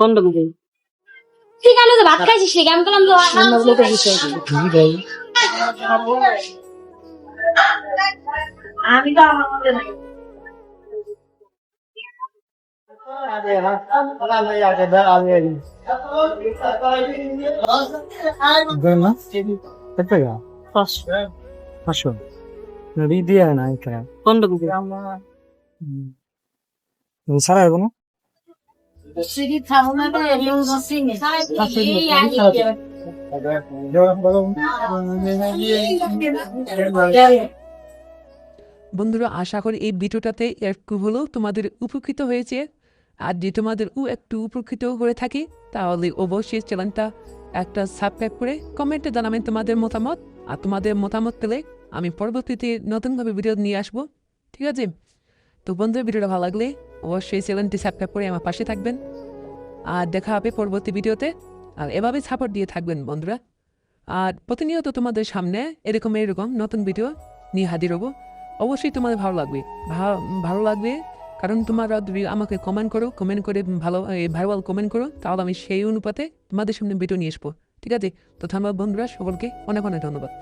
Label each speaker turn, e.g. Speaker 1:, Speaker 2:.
Speaker 1: কোনটা বুঝে
Speaker 2: তুই কেন তো ভাত খাইছিস নাকি? আমি বললাম তো
Speaker 1: আমি তো আমার মধ্যে নাই।
Speaker 3: সারা হবে না?
Speaker 4: বন্ধুরা, আশা করি এই ভিডিওটাতে একটু হলেও তোমাদের উপকৃত হয়েছে। আর যে তোমাদের ও একটু উপকৃত হয়ে থাকি, তাহলে অবশ্যই চ্যানেলটা একটা সাবস্ক্রাইব করে কমেন্টে জানাবেন তোমাদের মতামত। আর তোমাদের মতামত পেলে আমি পরবর্তীতে নতুনভাবে ভিডিও নিয়ে আসব। ঠিক আছে? তো বন্ধুরা, ভিডিওটা ভালো লাগলে অবশ্যই চ্যানেলটি সাবস্ক্রাইব করে আমার পাশে থাকবেন। আর দেখা হবে পরবর্তী ভিডিওতে। আর এভাবে সাপোর্ট দিয়ে থাকবেন বন্ধুরা। আর প্রতিনিয়ত তোমাদের সামনে এরকম এরকম নতুন ভিডিও নিয়ে হাজির হব। অবশ্যই তোমাদের ভালো লাগবে। ভালো লাগবে, কারণ তোমরা আমাকে কমেন্ট করো কমেন্ট করে ভালো ভাইরাল কমেন্ট করো, তাহলে আমি সেই অনুপাতে তোমাদের সামনে ভিডিও নিয়ে আসব। ঠিক আছে? তো ধন্যবাদ বন্ধুরা, সকলকে অনেক অনেক ধন্যবাদ।